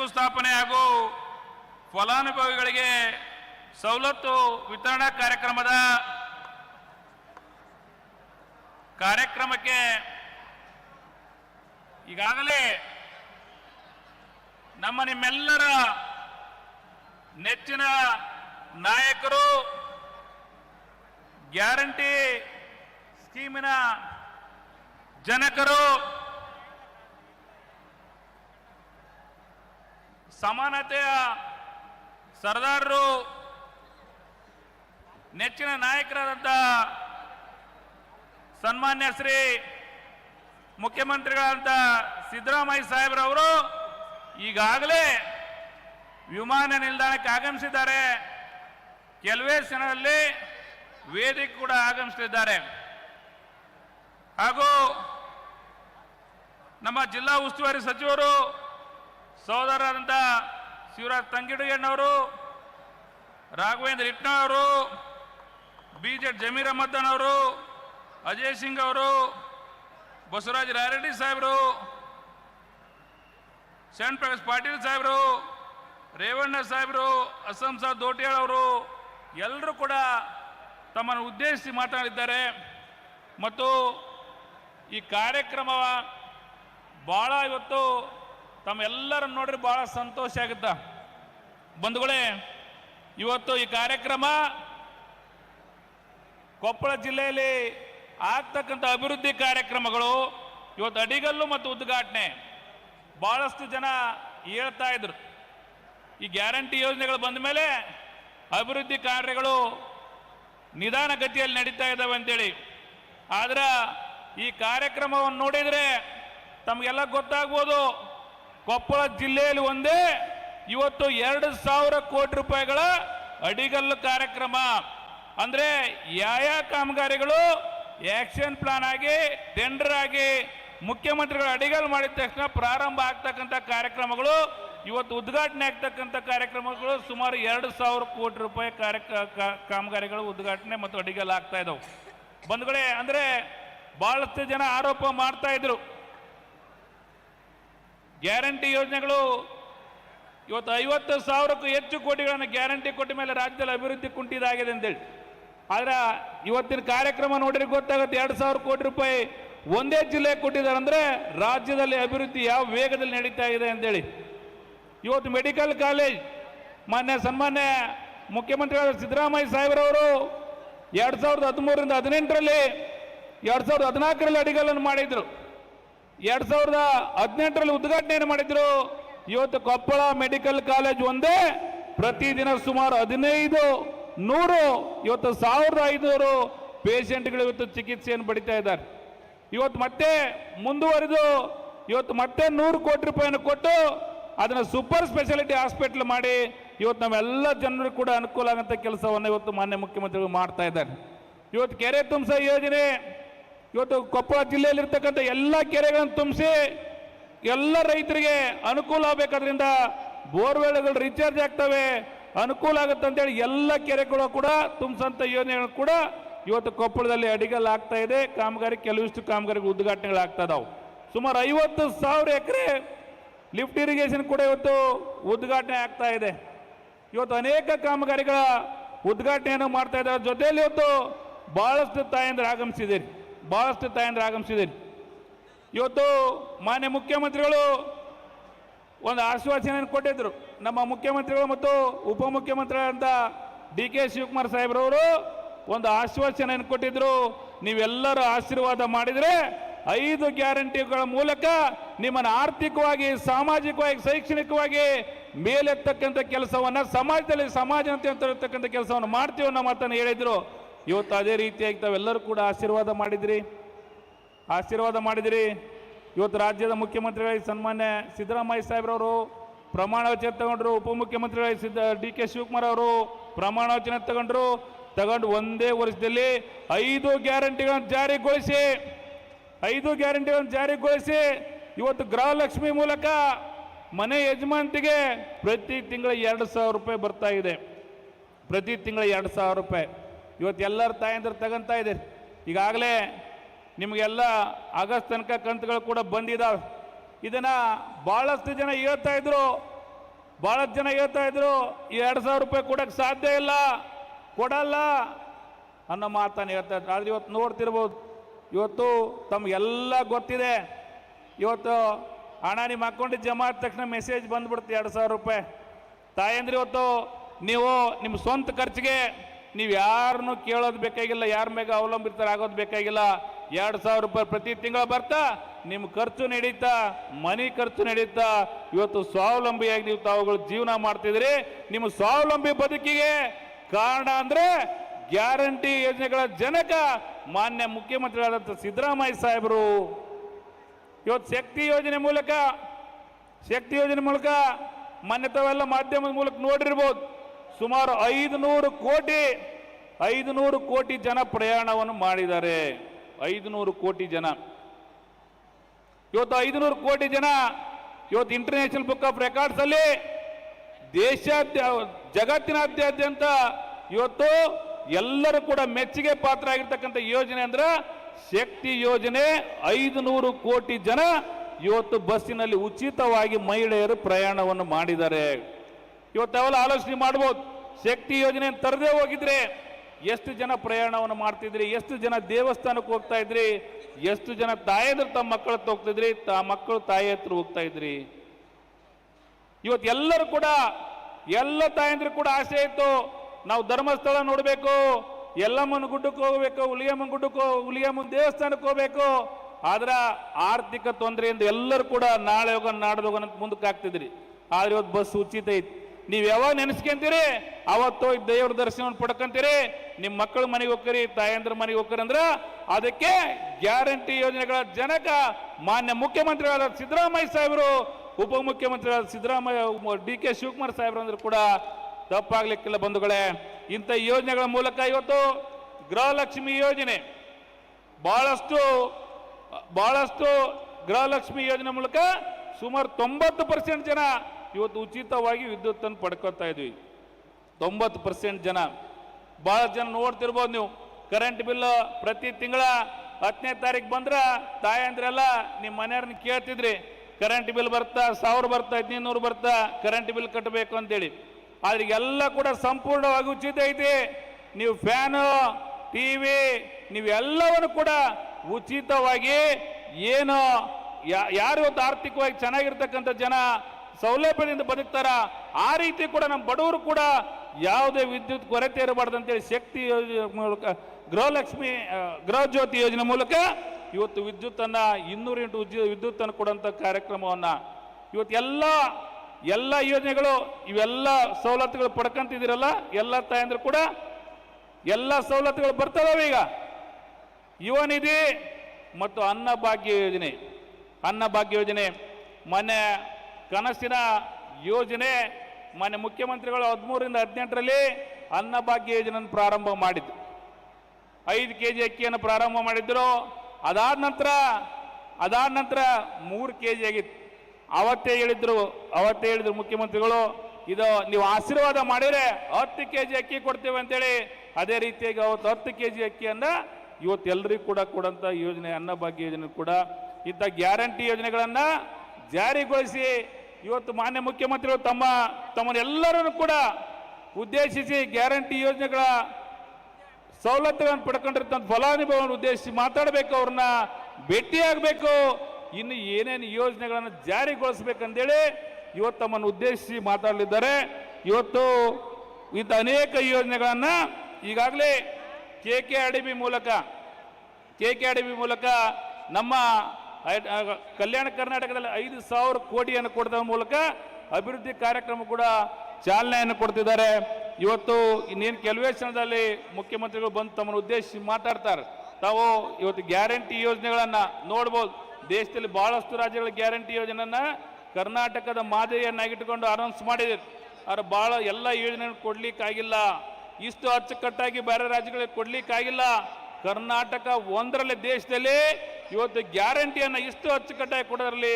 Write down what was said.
ಶಂಕುಸ್ಥಾಪನೆ ಹಾಗೂ ಫಲಾನುಭವಿಗಳಿಗೆ ಸವಲತ್ತು ವಿತರಣಾ ಕಾರ್ಯಕ್ರಮದ ಕಾರ್ಯಕ್ರಮಕ್ಕೆ ಈಗಾಗಲೇ ನಮ್ಮ ನಿಮ್ಮೆಲ್ಲರ ನೆಚ್ಚಿನ ನಾಯಕರು ಗ್ಯಾರಂಟಿ ಸ್ಕೀಮಿನ ಜನಕರು ಸಮಾನತೆಯ ಸರ್ದಾರರು, ನೆಚ್ಚಿನ ನಾಯಕರಾದಂಥ ಸನ್ಮಾನ್ಯ ಶ್ರೀ ಮುಖ್ಯಮಂತ್ರಿಗಳಾದಂಥ ಸಿದ್ದರಾಮಯ್ಯ ಸಾಹೇಬ್ರವರು ಈಗಾಗಲೇ ವಿಮಾನ ನಿಲ್ದಾಣಕ್ಕೆ ಆಗಮಿಸಿದ್ದಾರೆ. ಕೆಲವೇ ಕ್ಷಣದಲ್ಲಿ ವೇದಿಕೆ ಕೂಡ ಆಗಮಿಸಲಿದ್ದಾರೆ. ಹಾಗೂ ನಮ್ಮ ಜಿಲ್ಲಾ ಉಸ್ತುವಾರಿ ಸಚಿವರು ಸಹೋದರರಾದಂಥ ಶಿವರಾಜ್ ತಂಗಿಡಿಯಣ್ಣವರು ರಾಘವೇಂದ್ರ ಇಟ್ನವರು ಬಿ ಜೆಡ್ ಜಮೀರ್ ಅವರು ಅಜಯ್ ಸಿಂಗ್ ಅವರು ಬಸವರಾಜ್ ರಾಯರೆಡ್ಡಿ ಸಾಹೇಬರು ಶರಣ್ ಪ್ರಕಾಶ್ ಪಾಟೀಲ್ ಸಾಹೇಬರು, ರೇವಣ್ಣ ಸಾಹೇಬರು, ಅಸ್ಸಾಂ ಸಾಹ್ ದೋಟಿಯಾಳ್ ಅವರು ಎಲ್ಲರೂ ಕೂಡ ತಮ್ಮನ್ನು ಉದ್ದೇಶಿಸಿ ಮಾತನಾಡಿದ್ದಾರೆ. ಮತ್ತು ಈ ಕಾರ್ಯಕ್ರಮ ಭಾಳ ಇವತ್ತು ತಮ್ಮೆಲ್ಲರನ್ನು ನೋಡ್ರಿ ಭಾಳ ಸಂತೋಷ ಆಗುತ್ತ. ಬಂಧುಗಳೇ, ಇವತ್ತು ಈ ಕಾರ್ಯಕ್ರಮ ಕೊಪ್ಪಳ ಜಿಲ್ಲೆಯಲ್ಲಿ ಆಗ್ತಕ್ಕಂಥ ಅಭಿವೃದ್ಧಿ ಕಾರ್ಯಕ್ರಮಗಳು ಇವತ್ತು ಅಡಿಗಲ್ಲು ಮತ್ತು ಉದ್ಘಾಟನೆ. ಭಾಳಷ್ಟು ಜನ ಹೇಳ್ತಾ ಇದ್ರು. ಈ ಗ್ಯಾರಂಟಿ ಯೋಜನೆಗಳು ಬಂದ ಮೇಲೆ ಅಭಿವೃದ್ಧಿ ಕಾರ್ಯಗಳು ನಿಧಾನ ಗತಿಯಲ್ಲಿ ನಡೀತಾ ಇದ್ದಾವೆ ಅಂತೇಳಿ. ಆದ್ರೆ ಈ ಕಾರ್ಯಕ್ರಮವನ್ನು ನೋಡಿದರೆ ತಮಗೆಲ್ಲ ಗೊತ್ತಾಗ್ಬೋದು. ಕೊಪ್ಪಳ ಜಿಲ್ಲೆಯಲ್ಲಿ ಒಂದೇ, ಇವತ್ತು ಎರಡು ಸಾವಿರ ಕೋಟಿ ರೂಪಾಯಿಗಳ ಅಡಿಗಲ್ಲು ಕಾರ್ಯಕ್ರಮ. ಅಂದ್ರೆ ಯಾವ ಕಾಮಗಾರಿಗಳು ಆಕ್ಷನ್ ಪ್ಲಾನ್ ಆಗಿ ಟೆಂಡರ್ ಆಗಿ, ಮುಖ್ಯಮಂತ್ರಿಗಳು ಅಡಿಗಲ್ ಮಾಡಿದ ತಕ್ಷಣ ಪ್ರಾರಂಭ ಆಗ್ತಕ್ಕಂಥ ಕಾರ್ಯಕ್ರಮಗಳು, ಇವತ್ತು ಉದ್ಘಾಟನೆ ಆಗ್ತಕ್ಕಂಥ ಕಾರ್ಯಕ್ರಮಗಳು ಸುಮಾರು ಎರಡು ಸಾವಿರ ಕೋಟಿ ರೂಪಾಯಿ ಕಾರ್ಯ ಕಾಮಗಾರಿಗಳು ಉದ್ಘಾಟನೆ ಮತ್ತು ಅಡಿಗಲ್ ಆಗ್ತಾ ಇದ್ದವು ಬಂಧುಗಳೇ, ಅಂದ್ರೆ ಬಹಳಷ್ಟು ಜನ ಆರೋಪ ಮಾಡ್ತಾ ಇದ್ರು. ಗ್ಯಾರಂಟಿ ಯೋಜನೆಗಳು ಇವತ್ತು ಐವತ್ತು ಸಾವಿರಕ್ಕೂ ಹೆಚ್ಚು ಕೋಟಿಗಳನ್ನು ಗ್ಯಾರಂಟಿ ಕೊಟ್ಟ ಮೇಲೆ ರಾಜ್ಯದಲ್ಲಿ ಅಭಿವೃದ್ಧಿ ಕುಂಠಿತಾಗಿದೆ ಅಂತೇಳಿ. ಆದ್ರೆ ಇವತ್ತಿನ ಕಾರ್ಯಕ್ರಮ ನೋಡಿದ್ರೆ ಗೊತ್ತಾಗುತ್ತೆ ಎರಡು ಸಾವಿರ ಕೋಟಿ ರೂಪಾಯಿ ಒಂದೇ ಜಿಲ್ಲೆ ಕೊಟ್ಟಿದ್ದಾರೆ ಅಂದ್ರೆ ರಾಜ್ಯದಲ್ಲಿ ಅಭಿವೃದ್ಧಿ ಯಾವ ವೇಗದಲ್ಲಿ ನಡೀತಾ ಇದೆ ಅಂತೇಳಿ. ಇವತ್ತು ಮೆಡಿಕಲ್ ಕಾಲೇಜ್ ಮಾನ್ಯ ಸನ್ಮಾನ್ಯ ಮುಖ್ಯಮಂತ್ರಿಗಳಾದ ಸಿದ್ದರಾಮಯ್ಯ ಸಾಹೇಬ್ರವರು ಎರಡು ಸಾವಿರದ ಹದಿಮೂರರಿಂದ ಹದಿನೆಂಟರಲ್ಲಿ ಎರಡು ಸಾವಿರದ ಹದಿನಾಲ್ಕರಲ್ಲಿ ಅಡಿಗಲನ್ನು ಮಾಡಿದ್ರು. ಎರಡ್ ಸಾವಿರದ ಹದಿನೆಂಟರಲ್ಲಿ ಉದ್ಘಾಟನೆಯನ್ನು ಮಾಡಿದ್ರು. ಇವತ್ತು ಕೊಪ್ಪಳ ಮೆಡಿಕಲ್ ಕಾಲೇಜ್ ಒಂದೇ, ಪ್ರತಿದಿನ ಸುಮಾರು ಹದಿನೈದು, ನೂರು, ಇವತ್ತು ಸಾವಿರದ ಐದುನೂರು ಪೇಷಂಟ್ಗಳು ಇವತ್ತು ಚಿಕಿತ್ಸೆಯನ್ನು ಪಡಿತಾ ಇದ್ದಾರೆ. ಇವತ್ತು ಮತ್ತೆ ಮುಂದುವರೆದು, ಇವತ್ತು ಮತ್ತೆ ನೂರು ಕೋಟಿ ರೂಪಾಯಿಯನ್ನು ಕೊಟ್ಟು ಅದನ್ನು ಸೂಪರ್ ಸ್ಪೆಷಾಲಿಟಿ ಹಾಸ್ಪಿಟ್ಲ್ ಮಾಡಿ, ಇವತ್ತು ನಾವೆಲ್ಲ ಜನರು ಕೂಡ ಅನುಕೂಲ ಆಗಂತ ಕೆಲಸವನ್ನು ಇವತ್ತು ಮಾನ್ಯ ಮುಖ್ಯಮಂತ್ರಿಗಳು ಮಾಡ್ತಾ ಇದ್ದಾರೆ. ಇವತ್ತು ಕೆರೆ ತುಂಬಿಸೋ ಯೋಜನೆ ಇವತ್ತು ಕೊಪ್ಪಳ ಜಿಲ್ಲೆಯಲ್ಲಿರ್ತಕ್ಕಂಥ ಎಲ್ಲ ಕೆರೆಗಳನ್ನು ತುಂಬಿಸಿ ಎಲ್ಲ ರೈತರಿಗೆ ಅನುಕೂಲ ಆಗಬೇಕಾದ್ರಿಂದ ಬೋರ್ವೆಲ್ಗಳು ರೀಚಾರ್ಜ್ ಆಗ್ತವೆ. ಅನುಕೂಲ ಆಗುತ್ತೆ ಅಂತೇಳಿ ಎಲ್ಲ ಕೆರೆಗಳು ಕೂಡ ತುಂಬಿಸಂತ ಯೋಜನೆಗಳು ಕೂಡ ಇವತ್ತು ಕೊಪ್ಪಳದಲ್ಲಿ ಅಡಿಗಲ್ ಆಗ್ತಾ ಇದೆ. ಕಾಮಗಾರಿ ಕೆಲವಿಷ್ಟು ಕಾಮಗಾರಿಗಳು ಉದ್ಘಾಟನೆಗಳಾಗ್ತಾ ಇದಾವೆ. ಸುಮಾರು ಐವತ್ತು ಸಾವಿರ ಎಕರೆ ಲಿಫ್ಟ್ ಇರಿಗೇಷನ್ ಕೂಡ ಇವತ್ತು ಉದ್ಘಾಟನೆ ಆಗ್ತಾ ಇದೆ. ಇವತ್ತು ಅನೇಕ ಕಾಮಗಾರಿಗಳ ಉದ್ಘಾಟನೆಯನ್ನು ಮಾಡ್ತಾ ಇದ್ದಾರೆ. ಜೊತೆಯಲ್ಲಿ ಇವತ್ತು ಬಹಳಷ್ಟು ತಾಯಂದ್ರೆ ಆಗಮಿಸಿದ್ದೀರಿ. ಬಹಳಷ್ಟು ತಾಯಂದ್ರೆ ಆಗಮಿಸಿದ್ದೀನಿ ಇವತ್ತು ಮಾನ್ಯ ಮುಖ್ಯಮಂತ್ರಿಗಳು ಒಂದು ಆಶ್ವಾಸನೆಯನ್ನು ಕೊಟ್ಟಿದ್ದರು ನಮ್ಮ ಮುಖ್ಯಮಂತ್ರಿಗಳು ಮತ್ತು ಉಪಮುಖ್ಯಮಂತ್ರಿಗಳಂತ ಡಿ ಕೆ ಶಿವಕುಮಾರ್ ಸಾಹೇಬ್ರವರು ಒಂದು ಆಶ್ವಾಸನೆಯನ್ನು ಕೊಟ್ಟಿದ್ದರು ನೀವೆಲ್ಲರೂ ಆಶೀರ್ವಾದ ಮಾಡಿದರೆ ಐದು ಗ್ಯಾರಂಟಿಗಳ ಮೂಲಕ ನಿಮ್ಮನ್ನು ಆರ್ಥಿಕವಾಗಿ, ಸಾಮಾಜಿಕವಾಗಿ, ಶೈಕ್ಷಣಿಕವಾಗಿ ಮೇಲೆತ್ತಕ್ಕಂಥ ಕೆಲಸವನ್ನು ಸಮಾಜದಲ್ಲಿ ಸಮಾಜ ಅಂತ ಕೆಲಸವನ್ನು ಮಾಡ್ತೀವಿ ಅನ್ನೋ ಮಾತನ್ನು ಹೇಳಿದ್ರು. ಇವತ್ತು ಅದೇ ರೀತಿಯಾಗಿ ತಾವೆಲ್ಲರೂ ಕೂಡ ಆಶೀರ್ವಾದ ಮಾಡಿದ್ರಿ. ಆಶೀರ್ವಾದ ಮಾಡಿದಿರಿ. ಇವತ್ತು ರಾಜ್ಯದ ಮುಖ್ಯಮಂತ್ರಿಗಳಾಗಿ ಸನ್ಮಾನ್ಯ ಸಿದ್ದರಾಮಯ್ಯ ಸಾಹೇಬ್ರವರು, ಪ್ರಮಾಣ ವಚನ ತಗೊಂಡ್ರು, ಉಪಮುಖ್ಯಮಂತ್ರಿಗಳಾಗಿ ಸಿದ್ದ ಡಿ ಕೆ ಶಿವಕುಮಾರ್ ಅವರು ಪ್ರಮಾಣ ವಚನ ತಗೊಂಡ್ರು. ತಗೊಂಡು ಒಂದೇ ವರ್ಷದಲ್ಲಿ ಐದು ಗ್ಯಾರಂಟಿಗಳನ್ನು ಜಾರಿಗೊಳಿಸಿ, ಐದು ಗ್ಯಾರಂಟಿಗಳನ್ನು ಜಾರಿಗೊಳಿಸಿ ಇವತ್ತು ಗೃಹಲಕ್ಷ್ಮಿ ಮೂಲಕ ಮನೆ ಯಜಮಾಂತಿಗೆ ಪ್ರತಿ ತಿಂಗಳ ಎರಡು ಸಾವಿರ ರೂಪಾಯಿ ಬರ್ತಾ ಇದೆ. ಪ್ರತಿ ತಿಂಗಳ ಎರಡು ಸಾವಿರ ರೂಪಾಯಿ. ಇವತ್ತು ಎಲ್ಲರ ತಾಯಂದ್ರೆ ತಗೊಂತಾ ಇದ್ದೀರಿ. ಈಗಾಗಲೇ ನಿಮಗೆಲ್ಲ ಆಗಸ್ಟ್ ತನಕ ಕಂತುಗಳು ಕೂಡ ಬಂದಿದ್ದಾವೆ ಇದನ್ನು ಭಾಳಷ್ಟು ಜನ ಹೇಳ್ತಾ ಇದ್ರು. ಭಾಳಷ್ಟು ಜನ ಹೇಳ್ತಾ ಇದ್ರು, ಈ ಎರಡು ಸಾವಿರ ರೂಪಾಯಿ ಕೊಡೋಕ್ಕೆ ಸಾಧ್ಯ ಇಲ್ಲ, ಕೊಡಲ್ಲ ಅನ್ನೋ ಮಾತನ್ನು ಹೇಳ್ತಾ ಇದ್ರು. ಆದರೆ ಇವತ್ತು ನೋಡ್ತಿರ್ಬೋದು, ಇವತ್ತು ತಮಗೆಲ್ಲ ಗೊತ್ತಿದೆ. ಇವತ್ತು ಹಣ ನಿಮ್ಮ ಅಕೌಂಟಿಗೆ ಜಮಾ ಆದ ತಕ್ಷಣ ಮೆಸೇಜ್ ಬಂದ್ಬಿಡುತ್ತೆ ಎರಡು ಸಾವಿರ ರೂಪಾಯಿ. ತಾಯಂದ್ರೆ, ಇವತ್ತು ನೀವು ನಿಮ್ಮ ಸ್ವಂತ ಖರ್ಚಿಗೆ ನೀವು ಯಾರನ್ನು ಕೇಳೋದು ಬೇಕಾಗಿಲ್ಲ, ಯಾರ ಮೇಲೆ ಅವಲಂಬಿತರಾಗೋದು ಬೇಕಾಗಿಲ್ಲ. ಎರಡು ಸಾವಿರ ರೂಪಾಯಿ ಪ್ರತಿ ತಿಂಗಳು ಬರ್ತಾ ನಿಮ್ಮ ಖರ್ಚು ನಡೀತಾ, ಮನಿ ಖರ್ಚು ನಡೀತಾ. ಇವತ್ತು ಸ್ವಾವಲಂಬಿಯಾಗಿ ನೀವು ತಾವುಗಳು ಜೀವನ ಮಾಡ್ತಿದ್ರಿ ನಿಮ್ಮ ಸ್ವಾವಲಂಬಿ ಬದುಕಿಗೆ ಕಾರಣ ಅಂದ್ರೆ ಗ್ಯಾರಂಟಿ ಯೋಜನೆಗಳ ಜನಕ ಮಾನ್ಯ ಮುಖ್ಯಮಂತ್ರಿಗಳಾದಂಥ ಸಿದ್ದರಾಮಯ್ಯ ಸಾಹೇಬರು. ಇವತ್ತು ಶಕ್ತಿ ಯೋಜನೆ ಮೂಲಕ, ಶಕ್ತಿ ಯೋಜನೆ ಮೂಲಕ ಮಾನ್ಯತಾವೆಲ್ಲ ಮಾಧ್ಯಮದ ಮೂಲಕ ನೋಡಿರ್ಬೋದು. ಸುಮಾರು ಐದು ನೂರು ಕೋಟಿ ಐದು ನೂರು ಕೋಟಿ ಜನ ಪ್ರಯಾಣವನ್ನು ಮಾಡಿದ್ದಾರೆ. ಐದು ನೂರು ಕೋಟಿ ಜನ. ಇವತ್ತು ಐದುನೂರು ಕೋಟಿ ಜನ ಇವತ್ತು ಇಂಟರ್ನ್ಯಾಷನಲ್ ಬುಕ್ ಆಫ್ ರೆಕಾರ್ಡ್ಸ್ ಅಲ್ಲಿ ದೇಶಾದ್ಯ ಜಗತ್ತಿನಾದ್ಯಂತ ಇವತ್ತು ಎಲ್ಲರೂ ಕೂಡ ಮೆಚ್ಚುಗೆ ಪಾತ್ರ ಆಗಿರ್ತಕ್ಕಂಥ ಯೋಜನೆ ಅಂದ್ರೆ ಶಕ್ತಿ ಯೋಜನೆ. ಐದು ನೂರು ಕೋಟಿ ಜನ ಇವತ್ತು ಬಸ್ಸಿನಲ್ಲಿ ಉಚಿತವಾಗಿ ಮಹಿಳೆಯರು ಪ್ರಯಾಣವನ್ನು ಮಾಡಿದ್ದಾರೆ. ಇವತ್ತು ಅವೆಲ್ಲ ಆಲೋಚನೆ ಮಾಡ್ಬೋದು. ಶಕ್ತಿ ಯೋಜನೆ ತರದೇ ಹೋಗಿದ್ರೆ ಎಷ್ಟು ಜನ ಪ್ರಯಾಣವನ್ನು ಮಾಡ್ತಿದ್ರಿ, ಎಷ್ಟು ಜನ ದೇವಸ್ಥಾನಕ್ಕೆ ಹೋಗ್ತಾ ಇದ್ರಿ, ಎಷ್ಟು ಜನ ತಾಯಂದ್ರು ತಮ್ಮ ಮಕ್ಕಳ ತೋಗ್ತಿದ್ರಿ ಹೋಗ್ತಿದ್ರಿ ತಾ ಮಕ್ಕಳು ತಾಯಿ ಹತ್ರ ಹೋಗ್ತಾ ಇದ್ರಿ. ಇವತ್ತು ಎಲ್ಲರೂ ಕೂಡ, ಎಲ್ಲ ತಾಯಂದ್ರು ಕೂಡ ಆಸೆ ಇತ್ತು, ನಾವು ಧರ್ಮಸ್ಥಳ ನೋಡಬೇಕು ಎಲ್ಲಮ್ಮನ ಗುಡ್ಡಕ್ಕೆ ಹೋಗ್ಬೇಕು, ಹುಲಿಯಮ್ಮನ ಗುಡ್ಡಕ್ಕೆ ಹುಲಿಯಮ್ಮನ ದೇವಸ್ಥಾನಕ್ಕೆ ಹೋಗ್ಬೇಕು. ಆದ್ರೆ ಆರ್ಥಿಕ ತೊಂದರೆಯಿಂದ ಎಲ್ಲರೂ ಕೂಡ ನಾಳೆ ಹೋಗೋಣ, ನಾಡ್ದು ಹೋಗೋಣ ಮುಂದಕ್ಕೆ ಆಗ್ತಿದ್ರಿ. ಆದ್ರೆ ಇವತ್ತು ಬಸ್ ಉಚಿತ ಐತಿ. ನೀವು ಯಾವಾಗ ನೆನೆಸ್ಕೊಂತೀರಿ? ಅವತ್ತು ಹೋಗಿ ದೇವ್ರ ದರ್ಶನವನ್ನು ಪಡ್ಕೊಂತೀರಿ. ನಿಮ್ಮ ಮಕ್ಕಳ ಮನೆಗೆ ಹೋಗ್ತೀರಿ, ತಾಯಂದ್ರ ಮನೆಗೆ ಹೋಗ್ತೀರಿ ಅಂದ್ರೆ ಅದಕ್ಕೆ ಗ್ಯಾರಂಟಿ ಯೋಜನೆಗಳ ಜನಕ ಮಾನ್ಯ ಮುಖ್ಯಮಂತ್ರಿಗಳಾದ ಸಿದ್ದರಾಮಯ್ಯ ಸಾಹೇಬರು, ಉಪಮುಖ್ಯಮಂತ್ರಿಗಳಾದ ಸಿದ್ದರಾಮಯ್ಯ ಡಿ ಕೆ ಶಿವಕುಮಾರ್ ಸಾಹೇಬ್ರು ಅಂದ್ರೂ ಕೂಡ ತಪ್ಪಾಗ್ಲಿಕ್ಕಿಲ್ಲ ಬಂಧುಗಳೇ. ಇಂಥ ಯೋಜನೆಗಳ ಮೂಲಕ ಇವತ್ತು ಗೃಹಲಕ್ಷ್ಮಿ ಯೋಜನೆ ಬಹಳಷ್ಟು ಬಹಳಷ್ಟು ಗೃಹಲಕ್ಷ್ಮಿ ಯೋಜನೆ ಮೂಲಕ ಸುಮಾರು ತೊಂಬತ್ತು ಪರ್ಸೆಂಟ್ ಜನ ಇವತ್ತು ಉಚಿತವಾಗಿ ವಿದ್ಯುತ್ತನ್ನು ಪಡ್ಕೊತಾ ಇದ್ವಿ. ತೊಂಬತ್ತು ಪರ್ಸೆಂಟ್ ಜನ. ಭಾಳ ಜನ ನೋಡ್ತಿರ್ಬೋದು ನೀವು. ಕರೆಂಟ್ ಬಿಲ್ ಪ್ರತಿ ತಿಂಗಳ ಹತ್ತನೇ ತಾರೀಕು ಬಂದ್ರೆ ತಾಯಂದ್ರೆಲ್ಲ ನಿಮ್ಮ ಮನೆಯವ್ರನ್ನ ಕೇಳ್ತಿದ್ರಿ. ಕರೆಂಟ್ ಬಿಲ್ ಬರ್ತಾ, ಸಾವಿರ ಬರ್ತಾ ಹದಿನೈದು ಬರ್ತಾ, ಕರೆಂಟ್ ಬಿಲ್ ಕಟ್ಟಬೇಕು ಅಂತೇಳಿ. ಆದ್ರೆ ಎಲ್ಲ ಕೂಡ ಸಂಪೂರ್ಣವಾಗಿ ಉಚಿತ ಐತಿ. ನೀವು ಫ್ಯಾನು, ಟಿ ವಿ ನೀವೆಲ್ಲವನ್ನು ಕೂಡ ಉಚಿತವಾಗಿ ಏನು ಯಾರು ಇವತ್ತು ಆರ್ಥಿಕವಾಗಿ ಚೆನ್ನಾಗಿರ್ತಕ್ಕಂಥ ಜನ ಸೌಲಭ್ಯದಿಂದ ಬದುಕ್ತಾರ. ಆ ರೀತಿ ಕೂಡ ನಮ್ಮ ಬಡವರು ಕೂಡ ಯಾವುದೇ ವಿದ್ಯುತ್ ಕೊರತೆ ಇರಬಾರ್ದು ಅಂತೇಳಿ ಶಕ್ತಿ ಯೋಜನೆ ಮೂಲಕ, ಗೃಹಲಕ್ಷ್ಮಿ ಗೃಹ ಜ್ಯೋತಿ ಯೋಜನೆ ಮೂಲಕ ಇವತ್ತು ವಿದ್ಯುತ್ತನ್ನ ಇನ್ನೂರ ಎಂಟು ವಿದ್ಯುತ್ತನ್ನು ಕೊಡುವಂಥ ಕಾರ್ಯಕ್ರಮವನ್ನ ಇವತ್ತು ಎಲ್ಲ ಎಲ್ಲ ಯೋಜನೆಗಳು ಇವೆಲ್ಲ ಸವಲತ್ತುಗಳು ಪಡ್ಕೊಂತಿದ್ದೀರಲ್ಲ, ಎಲ್ಲ ತಾಯಂದ್ರು ಕೂಡ ಎಲ್ಲ ಸವಲತ್ತುಗಳು ಬರ್ತದವ ಈಗ. ಯುವ ನಿಧಿ ಮತ್ತು ಅನ್ನಭಾಗ್ಯ ಯೋಜನೆ ಅನ್ನಭಾಗ್ಯ ಯೋಜನೆ ಮೊನ್ನೆ ಕನಸಿನ ಯೋಜನೆ ಮಾನ್ಯ ಮುಖ್ಯಮಂತ್ರಿಗಳು ಹದಿಮೂರರಿಂದ ಹದಿನೆಂಟರಲ್ಲಿ ಅನ್ನಭಾಗ್ಯ ಯೋಜನೆಯನ್ನು ಪ್ರಾರಂಭ ಮಾಡಿದ್ದು ಐದು ಕೆ ಜಿ ಅಕ್ಕಿಯನ್ನು ಪ್ರಾರಂಭ ಮಾಡಿದ್ರು. ಅದಾದ ನಂತರ ಅದಾದ ನಂತರ ಮೂರು ಕೆ ಜಿ ಆಗಿತ್ತು. ಅವತ್ತೇ ಹೇಳಿದ್ರು ಅವತ್ತೇ ಹೇಳಿದ್ರು ಮುಖ್ಯಮಂತ್ರಿಗಳು, ಇದು ನೀವು ಆಶೀರ್ವಾದ ಮಾಡಿದ್ರೆ ಹತ್ತು ಕೆ ಜಿ ಅಕ್ಕಿ ಕೊಡ್ತೇವೆ ಅಂತೇಳಿ ಅದೇ ರೀತಿಯಾಗಿ ಅವತ್ತು ಹತ್ತು ಕೆ ಜಿ ಅಕ್ಕಿಯನ್ನು ಇವತ್ತು ಎಲ್ಲರಿಗೂ ಕೂಡ ಕೊಡಂತ ಯೋಜನೆ, ಅನ್ನಭಾಗ್ಯ ಯೋಜನೆ ಕೂಡ ಇಂಥ ಗ್ಯಾರಂಟಿ ಯೋಜನೆಗಳನ್ನ ಜಾರಿಗೊಳಿಸಿ ಇವತ್ತು ಮಾನ್ಯ ಮುಖ್ಯಮಂತ್ರಿಗಳು ತಮ್ಮ ತಮ್ಮನ್ನೆಲ್ಲರನ್ನು ಕೂಡ ಉದ್ದೇಶಿಸಿ ಗ್ಯಾರಂಟಿ ಯೋಜನೆಗಳ ಸವಲತ್ತುಗಳನ್ನು ಪಡ್ಕೊಂಡಿರ್ತಕ್ಕಂಥ ಫಲಾನುಭವಿಗಳನ್ನು ಉದ್ದೇಶಿಸಿ ಮಾತಾಡಬೇಕು, ಅವ್ರನ್ನ ಭೇಟಿಯಾಗಬೇಕು, ಇನ್ನು ಏನೇನು ಯೋಜನೆಗಳನ್ನು ಜಾರಿಗೊಳಿಸ್ಬೇಕಂದೇಳಿ ಇವತ್ತು ತಮ್ಮನ್ನು ಉದ್ದೇಶಿಸಿ ಮಾತಾಡಲಿದ್ದಾರೆ. ಇವತ್ತು ಇಂಥ ಅನೇಕ ಯೋಜನೆಗಳನ್ನು ಈಗಾಗಲೇ K K R D B ಮೂಲಕ, K K R D B ಮೂಲಕ ನಮ್ಮ ಕಲ್ಯಾಣ ಕರ್ನಾಟಕದಲ್ಲಿ ಐದು ಸಾವಿರ ಕೋಟಿಯನ್ನು ಕೊಡದ ಮೂಲಕ ಅಭಿವೃದ್ಧಿ ಕಾರ್ಯಕ್ರಮ ಕೂಡ ಚಾಲನೆಯನ್ನು ಕೊಡ್ತಿದ್ದಾರೆ. ಇವತ್ತು ಇನ್ನೇನು ಕೆಲವೇ ಕ್ಷಣದಲ್ಲಿ ಮುಖ್ಯಮಂತ್ರಿಗಳು ಬಂದು ತಮ್ಮನ್ನು ಉದ್ದೇಶಿಸಿ ಮಾತಾಡ್ತಾರೆ. ತಾವು ಇವತ್ತು ಗ್ಯಾರಂಟಿ ಯೋಜನೆಗಳನ್ನು ನೋಡ್ಬೋದು. ದೇಶದಲ್ಲಿ ಬಹಳಷ್ಟು ರಾಜ್ಯಗಳ ಗ್ಯಾರಂಟಿ ಯೋಜನೆಯನ್ನು ಕರ್ನಾಟಕದ ಮಾದರಿಯನ್ನಾಗಿಟ್ಟುಕೊಂಡು ಅನೌನ್ಸ್ ಮಾಡಿದ್ರು ಆದರೆ ಬಹಳ ಎಲ್ಲ ಯೋಜನೆ ಕೊಡ್ಲಿಕ್ಕಾಗಿಲ್ಲ. ಇಷ್ಟು ಅಚ್ಚುಕಟ್ಟಾಗಿ ಬೇರೆ ರಾಜ್ಯಗಳಿಗೆ ಕೊಡ್ಲಿಕ್ಕಾಗಿಲ್ಲ. ಕರ್ನಾಟಕ ಒಂದರಲ್ಲಿ ದೇಶದಲ್ಲಿ ಇವತ್ತು ಗ್ಯಾರಂಟಿಯನ್ನು ಇಷ್ಟು ಅಚ್ಚುಕಟ್ಟಾಗಿ ಕೊಡೋದ್ರಲ್ಲಿ